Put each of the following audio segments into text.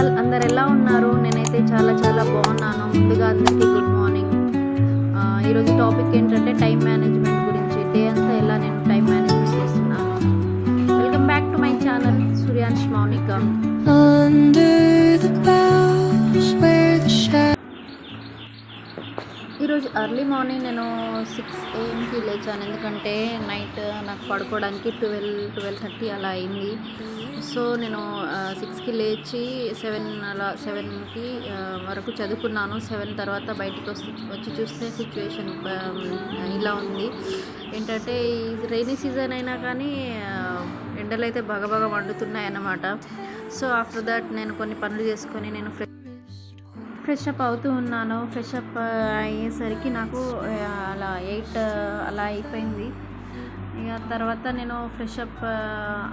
All అందరు ఎలా ఉన్నారు? నేనైతే చాలా చాలా బాగున్నాను. ముందుగా అందరికీ గుడ్ మార్నింగ్ ఆ, ఈరోజు టాపిక్ ఏంటంటే టైం అర్లీ ఎర్లీ మార్నింగ్ నేను సిక్స్ ఏఎంకి లేచాను. ఎందుకంటే నైట్ నాకు పడుకోవడానికి ట్వెల్వ్ ట్వెల్వ్ థర్టీ అలా అయింది. సో నేను సిక్స్కి లేచి సెవెన్ అలా సెవెన్కి వరకు చదువుకున్నాను. సెవెన్ తర్వాత బయటకు వస్తు వచ్చి చూస్తే సిచ్యువేషన్ um, ఇలా ఉంది. ఏంటంటే ఈ రైనీ సీజన్ అయినా కానీ ఎండలు అయితే బాగా బాగా మండుతున్నాయి అన్నమాట సో ఆఫ్టర్ దట్ నేను కొన్ని పనులు చేసుకొని నేను ఫ్రెష్ ఫ్రెష్ అప్ అవుతూ ఉన్నాను. ఫ్రెష్ అప్ అయ్యేసరికి నాకు అలా ఎయిట్ అలా అయిపోయింది. ఇక తర్వాత నేను ఫ్రెష్ అప్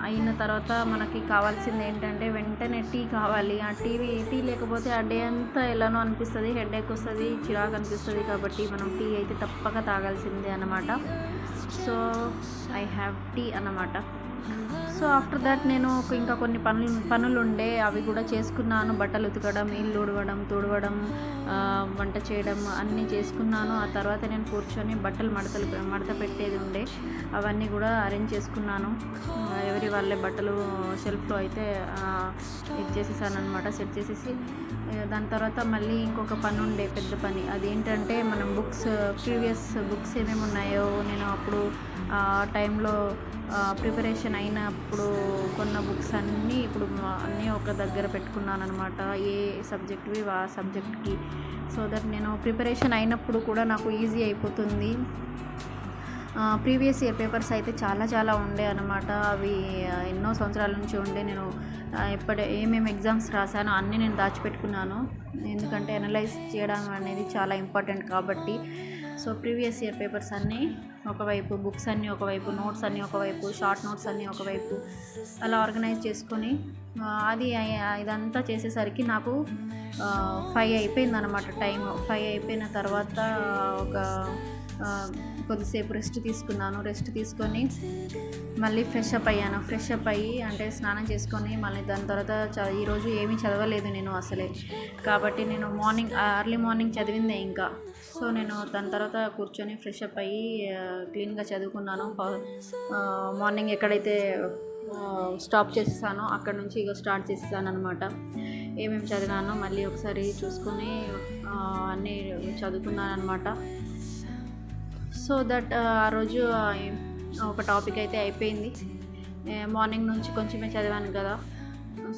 అయిన తర్వాత మనకి కావాల్సింది ఏంటంటే వెంటనే టీ కావాలి. ఆ టీ టీ లేకపోతే ఆ డే అంతా ఎలానో అనిపిస్తుంది హెడేక్ వస్తుంది చిరాకు అనిపిస్తుంది కాబట్టి మనం టీ అయితే తప్పక తాగాల్సిందే అన్నమాట. సో ఐ హ్యావ్ టీ అన్నమాట. సో ఆఫ్టర్ దట్ నేను ఒక- ఇంకా కొన్ని పనులు పనులు ఉండే అవి కూడా చేసుకున్నాను. బట్టలు ఉతకడం ఇల్లు ఉడవడం తుడవడం వంట చేయడం అన్నీ చేసుకున్నాను. ఆ తర్వాత నేను కూర్చొని బట్టలు మడతలు మడత పెట్టేది ఉండే. అవన్నీ కూడా అరేంజ్ చేసుకున్నాను. ఎవరి వాళ్ళే బట్టలు షెల్ఫ్లో అయితే ఇచ్చేసేసాను అనమాట సెట్ చేసేసి. దాని తర్వాత మళ్ళీ ఇంకొక పని ఉండే పెద్ద పని. అదేంటంటే మనం బుక్స్ ప్రీవియస్ బుక్స్ ఏమేమి ఉన్నాయో నేను అప్పుడు ఆ టైంలో ప్రిపరేషన్ అయినప్పుడు కొన్న బుక్స్ అన్నీ ఇప్పుడు అన్నీ ఒక దగ్గర పెట్టుకున్నాను అనమాట ఏ సబ్జెక్ట్వి ఆ సబ్జెక్ట్కి. సో దట్ నేను ప్రిపరేషన్ అయినప్పుడు కూడా నాకు ఈజీ అయిపోతుంది. ప్రీవియస్ ఇయర్ పేపర్స్ అయితే చాలా చాలా ఉండే అనమాట అవి ఎన్నో సంవత్సరాల నుంచి ఉండే. నేను ఎప్పటి ఏమేమి ఎగ్జామ్స్ రాశానో అన్నీ నేను దాచిపెట్టుకున్నాను. ఎందుకంటే అనలైజ్ చేయడం అనేది చాలా ఇంపార్టెంట్ కాబట్టి. సో ప్రీవియస్ ఇయర్ పేపర్స్ అన్నీ ఒకవైపు బుక్స్ అన్నీ ఒకవైపు నోట్స్ అన్నీ ఒకవైపు షార్ట్ నోట్స్ అన్నీ ఒకవైపు అలా ఆర్గనైజ్ చేసుకొని అది ఇదంతా చేసేసరికి నాకు ఫైవ్ అయిపోయింది అనమాట టైం ఫైవ్ అయిపోయిన తర్వాత ఒక కొద్దిసేపు రెస్ట్ తీసుకున్నాను. రెస్ట్ తీసుకొని మళ్ళీ ఫ్రెష్ అప్ అయ్యాను. ఫ్రెష్ అప్ అయ్యి అంటే స్నానం చేసుకొని మళ్ళీ దాని తర్వాత ఈరోజు ఏమీ చదవలేదు నేను అసలే. కాబట్టి నేను మార్నింగ్ ఎర్లీ మార్నింగ్ చదివిందే ఇంకా. సో నేను దాని తర్వాత కూర్చొని ఫ్రెష్ అప్ అయ్యి క్లీన్గా చదువుకున్నాను. మార్నింగ్ ఎక్కడైతే స్టాప్ చేసేసానో అక్కడ నుంచి ఇక స్టార్ట్ చేసేసాను అనమాట ఏమేమి చదివానో మళ్ళీ ఒకసారి చూసుకొని అన్నీ చదువుకున్నాను అనమాట సో దట్ ఆ రోజు ఒక టాపిక్ అయితే అయిపోయింది. మార్నింగ్ నుంచి కొంచెమే చదివాను కదా.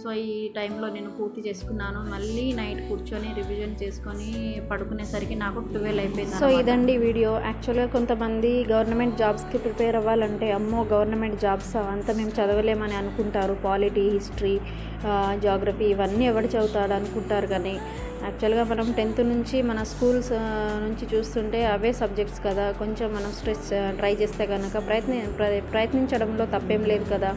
సో ఈ టైంలో నేను పూర్తి చేసుకున్నాను. మళ్ళీ నైట్ కూర్చొని రివిజన్ చేసుకొని పడుకునేసరికి నాకు ట్వెల్వ్ అయిపోయింది సో ఇదండి వీడియో. యాక్చువల్గా కొంతమంది గవర్నమెంట్ జాబ్స్కి ప్రిపేర్ అవ్వాలంటే అమ్మో గవర్నమెంట్ జాబ్స్ అంతా మేము చదవలేమని అనుకుంటారు. పాలిటీ హిస్టరీ జాగ్రఫీ ఇవన్నీ ఎవడు చదువుతాడు అనుకుంటారు కానీ యాక్చువల్గా మనం టెన్త్ నుంచి మన స్కూల్స్ నుంచి చూస్తుంటే అవే సబ్జెక్ట్స్ కదా. కొంచెం మనం స్ట్రెస్ ట్రై చేస్తే కనుక ప్రయత్ని ప్ర- ప్రయత్నించడంలో తప్పేం లేదు కదా.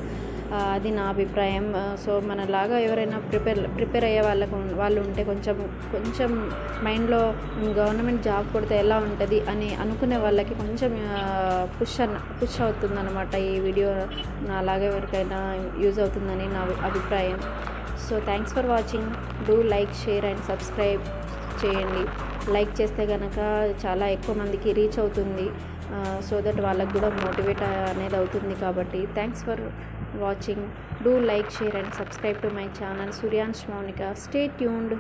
అది నా అభిప్రాయం. సో మనలాగా ఎవరైనా ప్రిపేర్ ప్రిపేర్ అయ్యే వాళ్ళకు వాళ్ళు ఉంటే కొంచెం కొంచెం మైండ్లో గవర్నమెంట్ జాబ్ కొడితే ఎలా ఉంటుంది అని అనుకునే వాళ్ళకి కొంచెం పుష్ అన్న పుష్ అవుతుందన్నమాట ఈ వీడియో. అలాగే ఎవరికైనా యూజ్ అవుతుందని నా అభిప్రాయం. So thanks for watching do like share and subscribe చేయండి. లైక్ చేస్తే కనుక చాలా ఎక్కువ మందికి రీచ్ అవుతుంది. సో దట్ వాళ్ళకు కూడా మోటివేట్ అనేది అవుతుంది కాబట్టి. Thanks for watching do like share and subscribe to my channel Suryans Mounika stay tuned